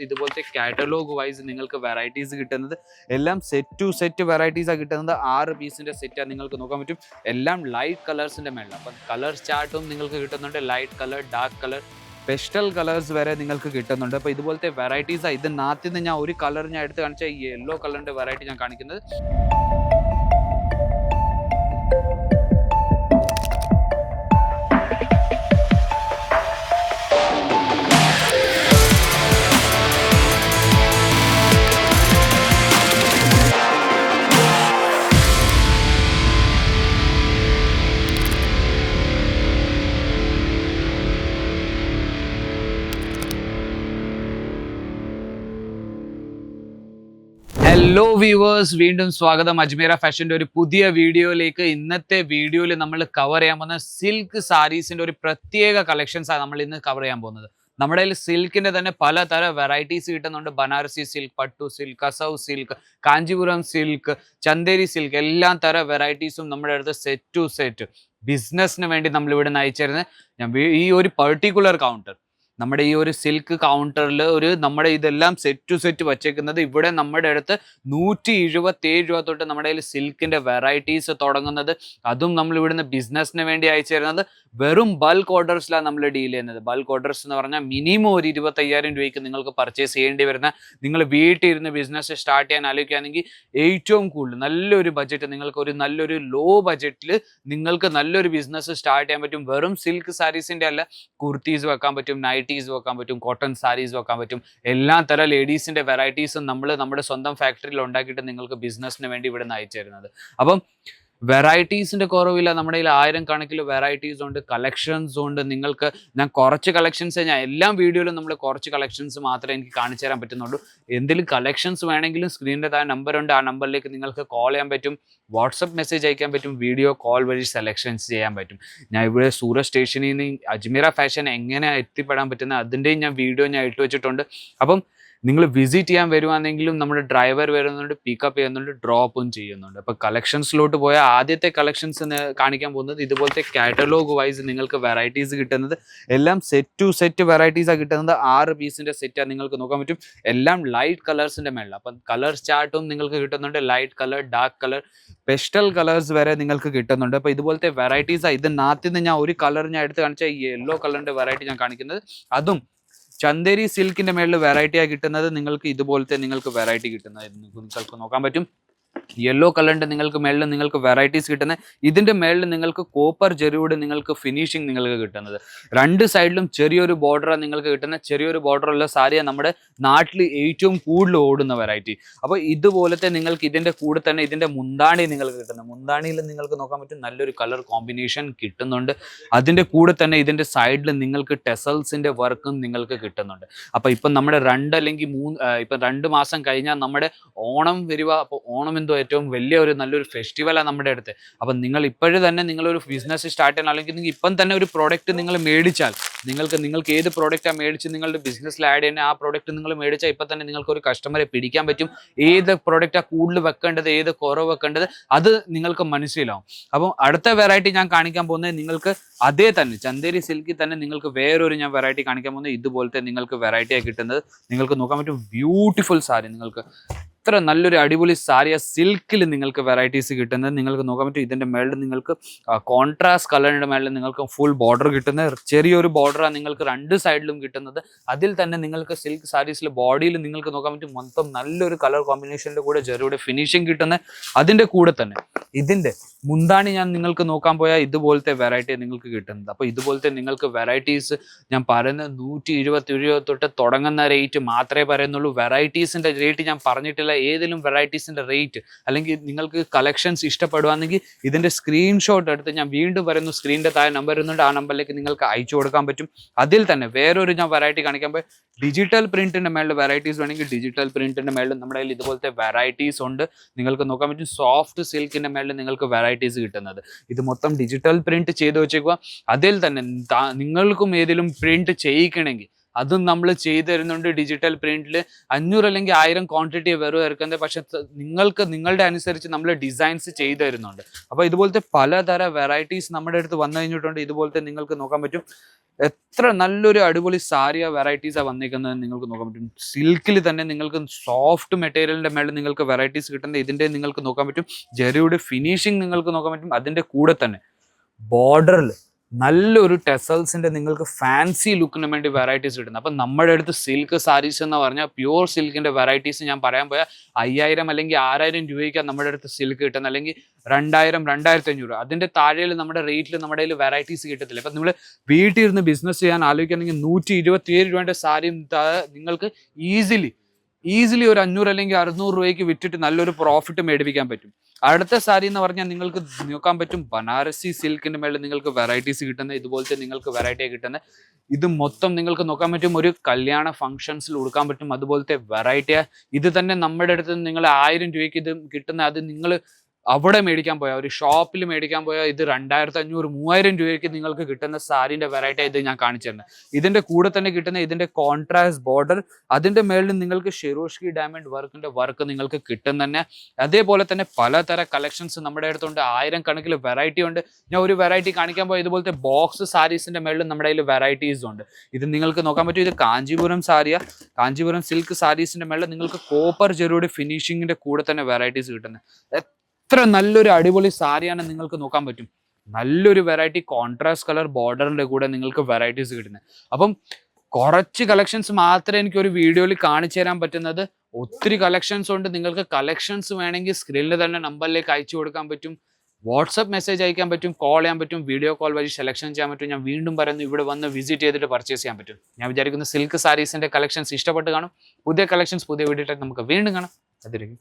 പോകുന്നത് ഇതുപോലത്തെ catalogue vice നിങ്ങൾക്ക് വെറൈറ്റീസ് കിട്ടുന്നത്. എല്ലാം സെറ്റ് ടു സെറ്റ് വെറൈറ്റീസാണ് കിട്ടുന്നത്. ആറ് പീസിന്റെ സെറ്റാണ് നിങ്ങൾക്ക് നോക്കാൻ പറ്റും. എല്ലാം ലൈറ്റ് കളേഴ്സിന്റെ മേളിൽ അപ്പം കളർ ചാർട്ടും നിങ്ങൾക്ക് കിട്ടുന്നുണ്ട്. Light colour dark colour pastel colours വരെ നിങ്ങൾക്ക് കിട്ടുന്നുണ്ട്. അപ്പോൾ ഇതുപോലത്തെ വെറൈറ്റീസ് ഇത് നാത്തിൽ നിന്ന് ഞാൻ ഒരു കളർ ഞാൻ എടുത്ത് കാണിച്ചാൽ ഈ യെല്ലോ കളറിന്റെ വെറൈറ്റി ഞാൻ കാണിക്കുന്നത്. ഹലോ വ്യൂവേഴ്സ് വീണ്ടും സ്വാഗതം. അജ്മീറ ഫാഷന്റെ ഒരു പുതിയ വീഡിയോയിലേക്ക്. ഇന്നത്തെ വീഡിയോയിൽ നമ്മൾ കവർ ചെയ്യാൻ പോകുന്ന സിൽക്ക് സാരീസിന്റെ ഒരു പ്രത്യേക കളക്ഷൻസ് ആണ് നമ്മൾ ഇന്ന് കവർ ചെയ്യാൻ പോകുന്നത്. നമ്മുടെ കയ്യിൽ സിൽക്കിന്റെ തന്നെ പലതരം വെറൈറ്റീസ് കിട്ടുന്നുണ്ട്. ബനാറസി സിൽക്ക് പട്ടു silk kasavu silk Kanchipuram silk Chanderi silk എല്ലാ തര വെറൈറ്റീസും നമ്മുടെ അടുത്ത് സെറ്റ് ടു സെറ്റ് ബിസിനസ്സിന് വേണ്ടി നമ്മൾ ഇവിടെ നിന്ന് അയച്ചിരുന്നത്. ഞാൻ ഈ ഒരു പെർട്ടിക്കുലർ കൗണ്ടർ നമ്മുടെ ഈ ഒരു സിൽക്ക് കൗണ്ടറിൽ ഒരു നമ്മുടെ ഇതെല്ലാം സെറ്റ് ടു സെറ്റ് വച്ചേക്കുന്നത് ഇവിടെ നമ്മുടെ അടുത്ത് നൂറ്റി എഴുപത്തി ഏഴ് രൂപ തൊട്ട് നമ്മുടെ കയ്യിൽ സിൽക്കിന്റെ വെറൈറ്റീസ് തുടങ്ങുന്നത്. അതും നമ്മൾ ഇവിടുന്ന് ബിസിനസ്സിന് വേണ്ടി അയച്ചു തരുന്നത്. വെറും ബൾക്ക് ഓർഡേഴ്സിലാണ് നമ്മൾ ഡീൽ ചെയ്യുന്നത്. ബൾക്ക് ഓർഡേഴ്സ് എന്ന് പറഞ്ഞാൽ മിനിമം ഒരു ഇരുപത്തയ്യായിരം രൂപയ്ക്ക് നിങ്ങൾക്ക് പർച്ചേസ് ചെയ്യേണ്ടി വരുന്ന നിങ്ങൾ വീട്ടിൽ ഇരുന്ന് ബിസിനസ് സ്റ്റാർട്ട് ചെയ്യാൻ ആലോചിക്കുകയാണെങ്കിൽ ഏറ്റവും കൂടുതൽ നല്ലൊരു ബജറ്റ് നിങ്ങൾക്ക് ഒരു നല്ലൊരു ലോ ബജറ്റിൽ നിങ്ങൾക്ക് നല്ലൊരു ബിസിനസ് സ്റ്റാർട്ട് ചെയ്യാൻ പറ്റും. വെറും സിൽക്ക് സാരീസിന്റെ അല്ല കുർത്തീസ് വെക്കാൻ പറ്റും നൈറ്റീസ് വെക്കാൻ പറ്റും കോട്ടൺ സാരീസ് വെക്കാൻ പറ്റും. എല്ലാ തരം ലേഡീസിന്റെ വെറൈറ്റീസും നമ്മൾ നമ്മുടെ സ്വന്തം ഫാക്ടറിയിൽ ഉണ്ടാക്കിയിട്ട് നിങ്ങൾക്ക് ബിസിനസ്സിന് വേണ്ടി ഇവിടെ നിന്ന് അയച്ചു തരുന്നത് അപ്പം വെറൈറ്റീസിന്റെ കുറവില്ല. നമ്മുടെ കയ്യിൽ ആയിരം കണക്കിൽ വെറൈറ്റീസ് ഉണ്ട് കളക്ഷൻസ് ഉണ്ട്. നിങ്ങൾക്ക് ഞാൻ കുറച്ച് കളക്ഷൻസ് ഞാൻ എല്ലാ വീഡിയോയിലും നമ്മൾ കുറച്ച് കളക്ഷൻസ് മാത്രമേ എനിക്ക് കാണിച്ചു തരാൻ പറ്റുന്നുള്ളൂ. എന്തെങ്കിലും കളക്ഷൻസ് വേണമെങ്കിലും സ്ക്രീനിന്റെ താഴെ നമ്പർ ഉണ്ട്. ആ നമ്പറിലേക്ക് നിങ്ങൾക്ക് കോൾ ചെയ്യാൻ പറ്റും. വാട്സപ്പ് മെസ്സേജ് അയക്കാൻ പറ്റും. വീഡിയോ കോൾ വഴി സെലക്ഷൻസ് ചെയ്യാൻ പറ്റും. ഞാൻ ഇവിടെ സൂറത്ത് സ്റ്റേഷനിൽ നിന്ന് അജ്മീറ ഫാഷൻ എങ്ങനെ എത്തിപ്പെടാൻ പറ്റുന്ന അതിന്റെയും ഞാൻ വീഡിയോ ഞാൻ ഇട്ട് വെച്ചിട്ടുണ്ട്. അപ്പം നിങ്ങൾ വിസിറ്റ് ചെയ്യാൻ വരുവാണെങ്കിലും നമ്മുടെ ഡ്രൈവർ വരുന്നുണ്ട് പിക്കപ്പ് ചെയ്യുന്നുണ്ട് ഡ്രോപ്പും ചെയ്യുന്നുണ്ട്. അപ്പോൾ കളക്ഷൻസിലോട്ട് പോയാൽ ആദ്യത്തെ കളക്ഷൻസ് കാണിക്കാൻ പോകുന്നത് ഇതുപോലത്തെ കാറ്റലോഗ് വൈസ് നിങ്ങൾക്ക് വെറൈറ്റീസ് കിട്ടുന്നത്. എല്ലാം സെറ്റ് ടു സെറ്റ് വെറൈറ്റീസാണ് കിട്ടുന്നത്. ആറ് പീസിന്റെ സെറ്റാണ് നിങ്ങൾക്ക് നോക്കാൻ പറ്റും. എല്ലാം ലൈറ്റ് കളേഴ്സിന്റെ മേളിൽ അപ്പം കളർ ചാർട്ടും നിങ്ങൾക്ക് കിട്ടുന്നുണ്ട്. Light colour dark colour pastel colours വരെ നിങ്ങൾക്ക് കിട്ടുന്നുണ്ട്. അപ്പോൾ ഇതുപോലത്തെ വെറൈറ്റീസാണ് ഇത് നാത്തിൽ നിന്ന് ഞാൻ ഒരു കളർ ഞാൻ എടുത്ത് കാണിച്ചാൽ യെല്ലോ കളറിന്റെ വെറൈറ്റി ഞാൻ കാണിക്കുന്നത്. അതും ചന്ദേരി സിൽക്കിന്റെ മേളിൽ വെറൈറ്റി കിട്ടുന്നത് നിങ്ങൾക്ക് ഇതുപോലത്തെ നിങ്ങൾക്ക് വെറൈറ്റി കിട്ടുന്നത് നിങ്ങൾക്ക് നോക്കാൻ പറ്റും. യെല്ലോ കളറിന്റെ നിങ്ങൾക്ക് മേളിൽ നിങ്ങൾക്ക് വെറൈറ്റീസ് കിട്ടുന്നത് ഇതിന്റെ മേളിൽ നിങ്ങൾക്ക് കോപ്പർ ജെറിയുടെ നിങ്ങൾക്ക് ഫിനിഷിങ് നിങ്ങൾക്ക് കിട്ടുന്നത്. രണ്ട് സൈഡിലും ചെറിയൊരു ബോർഡറാണ് നിങ്ങൾക്ക് കിട്ടുന്ന ചെറിയൊരു ബോർഡറുള്ള സാരിയാണ് നമ്മുടെ നാട്ടിൽ ഏറ്റവും കൂടുതൽ ഓടുന്ന വെറൈറ്റി അപ്പോൾ ഇതുപോലത്തെ നിങ്ങൾക്ക് ഇതിന്റെ കൂടെ തന്നെ ഇതിന്റെ മുന്താണി നിങ്ങൾക്ക് കിട്ടുന്നത്. മുന്താണിയിൽ നിങ്ങൾക്ക് നോക്കാൻ പറ്റും നല്ലൊരു കളർ കോമ്പിനേഷൻ കിട്ടുന്നുണ്ട്. അതിന്റെ കൂടെ തന്നെ ഇതിന്റെ സൈഡിൽ നിങ്ങൾക്ക് ടെസൽസിന്റെ വർക്കും നിങ്ങൾക്ക് കിട്ടുന്നുണ്ട്. അപ്പൊ ഇപ്പം നമ്മുടെ രണ്ട് അല്ലെങ്കിൽ മൂന്ന് ഇപ്പം രണ്ട് മാസം കഴിഞ്ഞാൽ നമ്മുടെ ഓണം വരിക അപ്പോൾ ഓണം എന്തോ ഏറ്റവും വലിയ ഒരു നല്ലൊരു ഫെസ്റ്റിവലാണ് നമ്മുടെ അടുത്ത്. അപ്പം നിങ്ങൾ ഇപ്പോഴും തന്നെ നിങ്ങളൊരു ബിസിനസ് സ്റ്റാർട്ട് ചെയ്യണം. അല്ലെങ്കിൽ ഇപ്പം തന്നെ ഒരു പ്രോഡക്റ്റ് നിങ്ങൾ മേടിച്ചാൽ നിങ്ങൾക്ക് നിങ്ങൾക്ക് ഏത് പ്രോഡക്റ്റാണ് മേടിച്ച് നിങ്ങളുടെ ബിസിനസ്സിൽ ആഡ് ചെയ്യുന്ന ആ പ്രോഡക്റ്റ് നിങ്ങൾ മേടിച്ചാൽ ഇപ്പം തന്നെ നിങ്ങൾക്ക് ഒരു കസ്റ്റമറെ പിടിക്കാൻ പറ്റും. ഏത് പ്രോഡക്റ്റാണ് കൂടുതൽ വെക്കേണ്ടത് ഏത് കുറവ് വെക്കേണ്ടത് അത് നിങ്ങൾക്ക് മനസ്സിലാവും. അപ്പം അടുത്ത വെറൈറ്റി ഞാൻ കാണിക്കാൻ പോകുന്നത് നിങ്ങൾക്ക് അതേ തന്നെ ചന്തേരി സിൽക്കിൽ തന്നെ നിങ്ങൾക്ക് വേറൊരു ഞാൻ വെറൈറ്റി കാണിക്കാൻ പോകുന്നത് ഇതുപോലത്തെ നിങ്ങൾക്ക് വെറൈറ്റിയായി കിട്ടുന്നത്. നിങ്ങൾക്ക് നോക്കാൻ പറ്റും ബ്യൂട്ടിഫുൾ സാരി നിങ്ങൾക്ക്. ഇത്ര നല്ലൊരു അടിപൊളി സാരിയ സിൽക്കിൽ നിങ്ങൾക്ക് വെറൈറ്റീസ് കിട്ടുന്നത്. നിങ്ങൾക്ക് നോക്കാൻ പറ്റും ഇതിന്റെ മേളിൽ നിങ്ങൾക്ക് കോൺട്രാസ്റ്റ് കളറിന്റെ മേളിൽ നിങ്ങൾക്ക് ഫുൾ ബോർഡർ കിട്ടുന്നത്. ചെറിയൊരു ബോർഡറാണ് നിങ്ങൾക്ക് രണ്ട് സൈഡിലും കിട്ടുന്നത്. അതിൽ തന്നെ നിങ്ങൾക്ക് സിൽക്ക് സാരീസിൽ ബോഡിയിൽ നിങ്ങൾക്ക് നോക്കാൻ പറ്റും മൊത്തം നല്ലൊരു കളർ കോമ്പിനേഷന്റെ കൂടെ ജെറിയുടെ ഫിനിഷിംഗ് കിട്ടുന്നത് അതിന്റെ കൂടെ തന്നെ. ഇതിന്റെ മുന്താണി ഞാൻ നിങ്ങൾക്ക് നോക്കാൻ പോയാൽ ഇതുപോലത്തെ വെറൈറ്റി നിങ്ങൾക്ക് കിട്ടുന്നത്. അപ്പോൾ ഇതുപോലത്തെ നിങ്ങൾക്ക് വെറൈറ്റീസ് ഞാൻ പറയുന്നത് നൂറ്റി ഇരുപത്തി ഇരുപത് തൊട്ട് തുടങ്ങുന്ന റേറ്റ് മാത്രമേ പറയുന്നുള്ളൂ. വെറൈറ്റീസിന്റെ റേറ്റ് ഞാൻ പറഞ്ഞിട്ടില്ല. ഏതെങ്കിലും വെറൈറ്റീസിന്റെ റേറ്റ് അല്ലെങ്കിൽ നിങ്ങൾക്ക് കളക്ഷൻസ് ഇഷ്ടപ്പെടുവാണെങ്കിൽ ഇതിന്റെ സ്ക്രീൻഷോട്ട് എടുത്ത് ഞാൻ വീണ്ടും പറയുന്നു. സ്ക്രീനിന്റെ താഴെ നമ്പർ ഇരുന്നുണ്ട് ആ നമ്പറിലേക്ക് നിങ്ങൾക്ക് അയച്ചു കൊടുക്കാൻ പറ്റും. അതിൽ തന്നെ വേറൊരു ഞാൻ വെറൈറ്റി കാണിക്കാൻ പോയി. ഡിജിറ്റൽ പ്രിന്റിന്റെ മേളിൽ വെറൈറ്റീസ് വേണമെങ്കിൽ ഡിജിറ്റൽ പ്രിന്റിന്റെ മേളിൽ നമ്മുടെ കയ്യിൽ ഇതുപോലത്തെ വെറൈറ്റീസ് ഉണ്ട്. നിങ്ങൾക്ക് നോക്കാൻ പറ്റും സോഫ്റ്റ് സിൽക്കിന്റെ മേളിൽ നിങ്ങൾക്ക് വെറൈറ്റീസ് കിട്ടുന്നത്. ഇത് മൊത്തം ഡിജിറ്റൽ പ്രിന്റ് ചെയ്ത് വെച്ചേക്കുക അതിൽ തന്നെ നിങ്ങൾക്കും ഏതെങ്കിലും പ്രിന്റ് ചെയ്യിക്കണമെങ്കിൽ അതും നമ്മൾ ചെയ്തു തരുന്നുണ്ട് ഡിജിറ്റൽ പ്രിന്റിൽ അഞ്ഞൂറ് അല്ലെങ്കിൽ ആയിരം ക്വാണ്ടിറ്റി വെറും ഇറക്കുന്നത്. പക്ഷെ നിങ്ങൾക്ക് നിങ്ങളുടെ അനുസരിച്ച് നമ്മൾ ഡിസൈൻസ് ചെയ്തു തരുന്നുണ്ട് അപ്പോൾ ഇതുപോലത്തെ പലതര വെറൈറ്റീസ് നമ്മുടെ അടുത്ത് വന്നു കഴിഞ്ഞിട്ടുണ്ട്. ഇതുപോലത്തെ നിങ്ങൾക്ക് നോക്കാൻ പറ്റും. എത്ര നല്ലൊരു അടിപൊളി സാരിയ വെറൈറ്റീസാണ് വന്നിരിക്കുന്നത് നിങ്ങൾക്ക് നോക്കാൻ പറ്റും. സിൽക്കിൽ തന്നെ നിങ്ങൾക്ക് സോഫ്റ്റ് മെറ്റീരിയലിന്റെ മേളിൽ നിങ്ങൾക്ക് വെറൈറ്റീസ് കിട്ടുന്നത് ഇതിന്റെ നിങ്ങൾക്ക് നോക്കാൻ പറ്റും. ജെറിയുടെ ഫിനിഷിംഗ് നിങ്ങൾക്ക് നോക്കാൻ പറ്റും. അതിന്റെ കൂടെ തന്നെ ബോർഡറിൽ നല്ലൊരു ടെസൽസിന്റെ നിങ്ങൾക്ക് ഫാൻസി ലുക്കിന് വേണ്ടി വെറൈറ്റീസ് കിട്ടുന്നത് അപ്പം നമ്മുടെ അടുത്ത് സിൽക്ക് സാരീസ് എന്ന് പറഞ്ഞാൽ പ്യൂർ സിൽക്കിന്റെ വെറൈറ്റീസ് ഞാൻ പറയാൻ പോയാൽ അയ്യായിരം അല്ലെങ്കിൽ ആറായിരം രൂപയ്ക്കാണ് നമ്മുടെ അടുത്ത് സിൽക്ക് കിട്ടുന്നത്. അല്ലെങ്കിൽ രണ്ടായിരം രണ്ടായിരത്തി അഞ്ഞൂറ് അതിന്റെ താഴെയിൽ നമ്മുടെ റേറ്റിൽ നമ്മുടെ കയ്യിൽ വെറൈറ്റീസ് കിട്ടത്തില്ല. അപ്പം നിങ്ങൾ വീട്ടിൽ ഇരുന്ന് ബിസിനസ് ചെയ്യാൻ ആലോചിക്കുകയാണെങ്കിൽ നൂറ്റി ഇരുപത്തിയേഴ് രൂപയുടെ സാരിയും നിങ്ങൾക്ക് ഈസിലി ഈസിലി ഒരു അഞ്ഞൂറ് അല്ലെങ്കിൽ അറുന്നൂറ് രൂപയ്ക്ക് വിറ്റിട്ട് നല്ലൊരു പ്രോഫിറ്റ് മേടിപ്പിക്കാൻ പറ്റും. അടുത്ത സാരി എന്ന് പറഞ്ഞാൽ നിങ്ങൾക്ക് നോക്കാൻ പറ്റും ബനാറസി സിൽക്കിന്റെ മേളിൽ നിങ്ങൾക്ക് വെറൈറ്റീസ് കിട്ടുന്ന ഇതുപോലത്തെ നിങ്ങൾക്ക് വെറൈറ്റി കിട്ടുന്ന ഇത് മൊത്തം നിങ്ങൾക്ക് നോക്കാൻ പറ്റും ഒരു കല്യാണ ഫംഗ്ഷൻസിൽ കൊടുക്കാൻ പറ്റും അതുപോലത്തെ വെറൈറ്റി. ഇത് തന്നെ നമ്മുടെ അടുത്ത് നിങ്ങൾ ആയിരം രൂപയ്ക്ക് ഇത് കിട്ടുന്ന അത് നിങ്ങൾ അവിടെ മേടിക്കാൻ പോയാൽ ഒരു ഷോപ്പിൽ മേടിക്കാൻ പോയാൽ ഇത് രണ്ടായിരത്തി അഞ്ഞൂറ് മൂവായിരം രൂപയ്ക്ക് നിങ്ങൾക്ക് കിട്ടുന്ന സാരിന്റെ വെറൈറ്റി ഇത് ഞാൻ കാണിച്ചു തരുന്നത് ഇതിന്റെ കൂടെ തന്നെ കിട്ടുന്ന ഇതിന്റെ കോൺട്രാസ്റ്റ് ബോർഡർ അതിന്റെ മേളിൽ നിങ്ങൾക്ക് ഷിറോഷ്കി ഡയമണ്ട് വർക്കിന്റെ വർക്ക് നിങ്ങൾക്ക് കിട്ടും തന്നെ. അതേപോലെ തന്നെ പലതര കളക്ഷൻസ് നമ്മുടെ അടുത്തുണ്ട്. ആയിരം കണക്കിൽ വെറൈറ്റി ഉണ്ട്. ഞാൻ ഒരു വെറൈറ്റി കാണിക്കാൻ പോയാൽ ഇതുപോലത്തെ ബോക്സ് സാരീസിന്റെ മേളിൽ നമ്മുടെ കയ്യിൽ വെറൈറ്റീസ് ഉണ്ട്. ഇത് നിങ്ങൾക്ക് നോക്കാൻ പറ്റും ഇത് കാഞ്ചീപുരം സാരിയ. കാഞ്ചീപുരം സിൽക്ക് സാരീസിന്റെ മേളിൽ നിങ്ങൾക്ക് കോപ്പർ ജെറിയുടെ ഫിനിഷിങ്ങിന്റെ കൂടെ തന്നെ വെറൈറ്റീസ് കിട്ടുന്നത് എത്ര നല്ലൊരു അടിപൊളി സാരിയാണ് നിങ്ങൾക്ക് നോക്കാൻ പറ്റും. നല്ലൊരു വെറൈറ്റി കോൺട്രാസ്റ്റ് കളർ ബോർഡറിന്റെ കൂടെ നിങ്ങൾക്ക് വെറൈറ്റീസ് കിട്ടുന്നത്. അപ്പം കുറച്ച് കളക്ഷൻസ് മാത്രമേ എനിക്ക് ഒരു വീഡിയോയിൽ കാണിച്ചു തരാൻ പറ്റുന്നത്. ഒത്തിരി കളക്ഷൻസ് ഉണ്ട്. നിങ്ങൾക്ക് കളക്ഷൻസ് വേണമെങ്കിൽ സ്ക്രീനിൽ തന്നെ നമ്പറിലേക്ക് അയച്ചു കൊടുക്കാൻ പറ്റും. വാട്സപ്പ് മെസ്സേജ് അയക്കാൻ പറ്റും കോൾ ചെയ്യാൻ പറ്റും വീഡിയോ കോൾ വഴി സെലക്ഷൻ ചെയ്യാൻ പറ്റും. ഞാൻ വീണ്ടും പറയുന്നു ഇവിടെ വന്ന് വിസിറ്റ് ചെയ്തിട്ട് പർച്ചേസ് ചെയ്യാൻ പറ്റും. ഞാൻ വിചാരിക്കുന്നു സിൽക്ക് സാരീസിന്റെ കളക്ഷൻസ് ഇഷ്ടപ്പെട്ട് കാണും. പുതിയ കളക്ഷൻസ് പുതിയ വീഡിയോ നമുക്ക് വീണ്ടും കാണാം. അതിരിക്കും